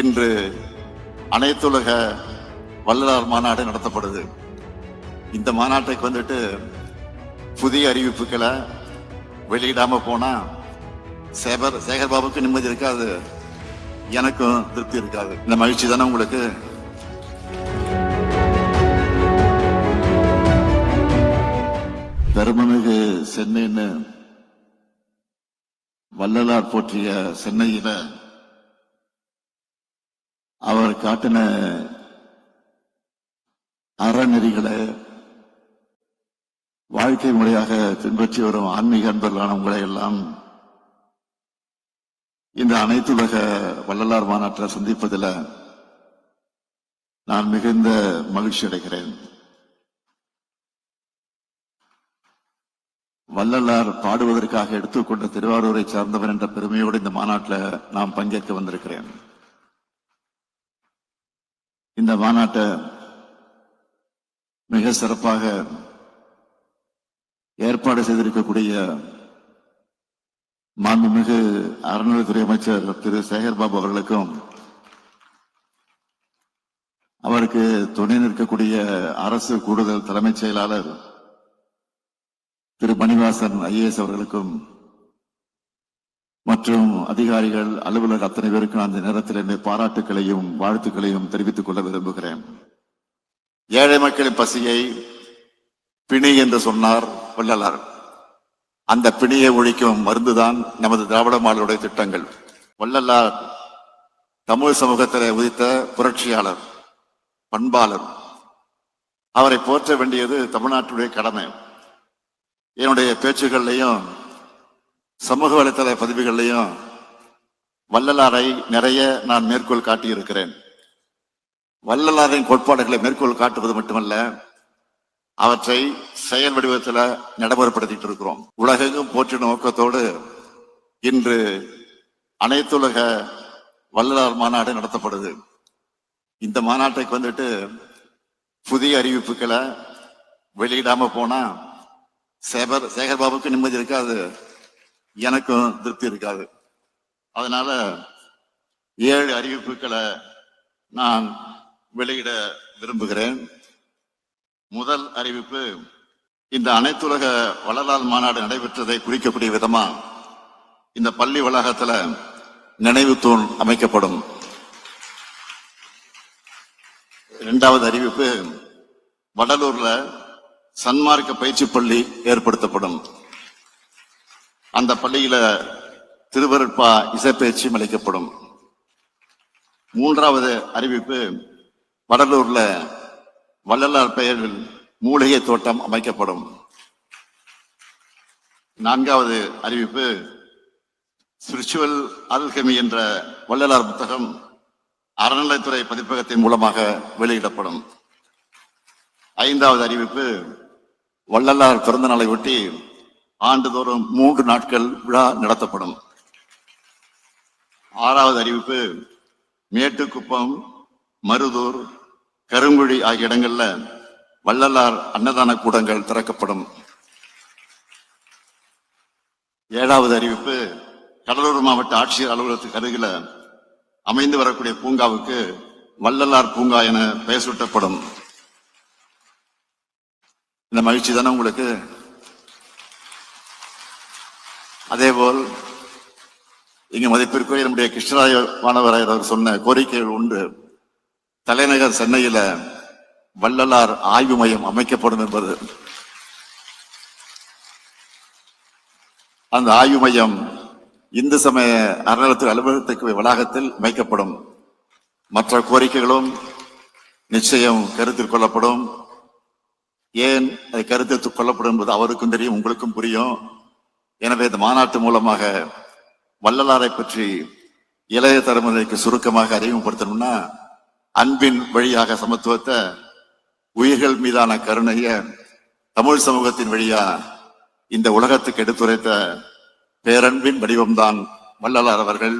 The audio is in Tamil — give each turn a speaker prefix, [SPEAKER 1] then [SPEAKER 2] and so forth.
[SPEAKER 1] இன்று அனைத்துலக வள்ளலார் மாநாடு நடத்தப்படுது. இந்த மாநாட்டுக்கு வந்துட்டு புதிய அறிவிப்புகளை வெளியிடாம போனா சேகர் சேகர் பாபுக்கு நிம்மதி இருக்காது. எனக்கும் திருப்தி இருக்காது. இந்த மகிழ்ச்சி தானே உங்களுக்கு? பெருமமிகு சென்னைன்னு வள்ளலார் போற்றிய சென்னையில அவர் காட்டின அறநெறிகளை வாழ்க்கை முறையாக பின்பற்றி வரும் ஆன்மீக அன்பர்களான உங்களை எல்லாம் இந்த அனைத்துலக வள்ளலார் மாநாட்டில் சந்திப்பதில் நான் மிகுந்த மகிழ்ச்சி அடைகிறேன். வள்ளலார் பாடுவதற்காக எடுத்துக்கொண்ட திருவாரூரை சார்ந்தவர் என்ற பெருமையோடு இந்த மாநாட்டில் நாம் பங்கேற்க வந்திருக்கிறேன். இந்த மாநாட்டை மிக சிறப்பாக ஏற்பாடு செய்திருக்கக்கூடிய மாண்புமிகு அறநிலைத்துறை அமைச்சர் திரு. சேகர்பாபு அவர்களுக்கும் அவருக்கு துணை நிற்கக்கூடிய அரசு கூடுதல் தலைமைச் செயலாளர் திரு. மணிவாசன் ஐஏஎஸ் அவர்களுக்கும் மற்றும் அதிகாரிகள் அலுவலர் அத்தனை பேருக்கும் அந்த நேரத்தில் என்னை பாராட்டுக்களையும் வாழ்த்துக்களையும் தெரிவித்துக் கொள்ள விரும்புகிறேன். ஏழை மக்களின் பசியை பிணி என்று சொன்னார் வள்ளலார். அந்த பிணியை ஒழிக்கும் மருந்துதான் நமது திராவிட மாடலுடைய திட்டங்கள். வள்ளலார் தமிழ் சமூகத்தில் உதித்த புரட்சியாளர் பண்பாளர். அவரை போற்ற வேண்டியது தமிழ்நாட்டுடைய கடமை. என்னுடைய பேச்சுகள்லையும் சமூக வலைத்தள பதிவுகள்லையும் வள்ளலாரை நிறைய நான் மேற்கோள் காட்டியிருக்கிறேன். வள்ளலாரின் கோட்பாடுகளை மேற்கோள் காட்டுவது மட்டுமல்ல அவற்றை செயல் வடிவத்தில் நடைமுறைப்படுத்திட்டு இருக்கிறோம். உலகெங்கும் போற்றி நோக்கத்தோடு இன்று அனைத்துலக வள்ளலார் மாநாடு நடத்தப்படுது. இந்த மாநாட்டுக்கு வந்துட்டு புதிய அறிவிப்புகளை வெளியிடாம போனா சேகர் சேகர் பாபுக்கு நிம்மதி இருக்காது. எனக்கும் திருப்தி இருக்காது. அதனால ஏழு அறிவிப்புகளை நான் வெளியிட விரும்புகிறேன். முதல் அறிவிப்பு இந்த அனைத்துலக வள்ளலார் மாநாடு நடைபெற்றதை குறிக்கக்கூடிய விதமா இந்த பள்ளி வளாகத்துல நினைவு தூண் அமைக்கப்படும். இரண்டாவது அறிவிப்பு வடலூர்ல சன்மார்க்க பயிற்சி பள்ளி ஏற்படுத்தப்படும். அந்த பள்ளியில திருவருட்பா இசைப்பயிற்சியும் அளிக்கப்படும். மூன்றாவது அறிவிப்பு வடலூர்ல வள்ளலார் பெயரில் மூலிகை தோட்டம் அமைக்கப்படும். நான்காவது அறிவிப்பு ஸ்பிரிச்சுவல் அல்கமி என்ற வள்ளலார் புத்தகம் அறநிலைத்துறை பதிப்பகத்தின் மூலமாக வெளியிடப்படும். ஐந்தாவது அறிவிப்பு வள்ளலார் பிறந்த நாளை ஒட்டி ஆண்டுதோறும் மூன்று நாட்கள் விழா நடத்தப்படும். ஆறாவது அறிவிப்பு மேட்டுக்குப்பம் மருதூர் கருங்குழி ஆகிய இடங்கள்ல வள்ளலார் அன்னதான கூடங்கள் திறக்கப்படும். ஏழாவது அறிவிப்பு கடலூர் மாவட்ட ஆட்சியர் அலுவலகத்துக்கு அருகில அமைந்து வரக்கூடிய பூங்காவுக்கு வள்ளலார் பூங்கா என பெயர் சூட்டப்படும். இந்த மகிழ்ச்சி தானே உங்களுக்கு? அதேபோல் இங்க மதிப்பிற்குரிய நம்முடைய கிருஷ்ணராய மாணவராயர் அவர் சொன்ன கோரிக்கைகள் உண்டு தலைநகர் சென்னையில வள்ளலார் ஆய்வு மையம் அமைக்கப்படும் என்பது. அந்த ஆய்வு மையம் இந்து சமய அறநிலையத்துறை அலுவலகத்துக்கு வளாகத்தில் அமைக்கப்படும். மற்ற கோரிக்கைகளும் நிச்சயம் கருத்தில் கொள்ளப்படும். ஏன் அது கருத்தில் கொள்ளப்படும் என்பது அவருக்கும் தெரியும் உங்களுக்கும் புரியும். எனவே இந்த மாநாட்டு மூலமாக வள்ளலாரை பற்றி இளைய தலைமுறைக்கு சுருக்கமாக அறிமுகப்படுத்தணும்னா அன்பின் வழியாக சமத்துவத்தை உயிர்கள் மீதான கருணைய தமிழ் சமூகத்தின் வழியா இந்த உலகத்துக்கு எடுத்துரைத்த பேரன்பின் வடிவம்தான் வள்ளலார் அவர்கள்.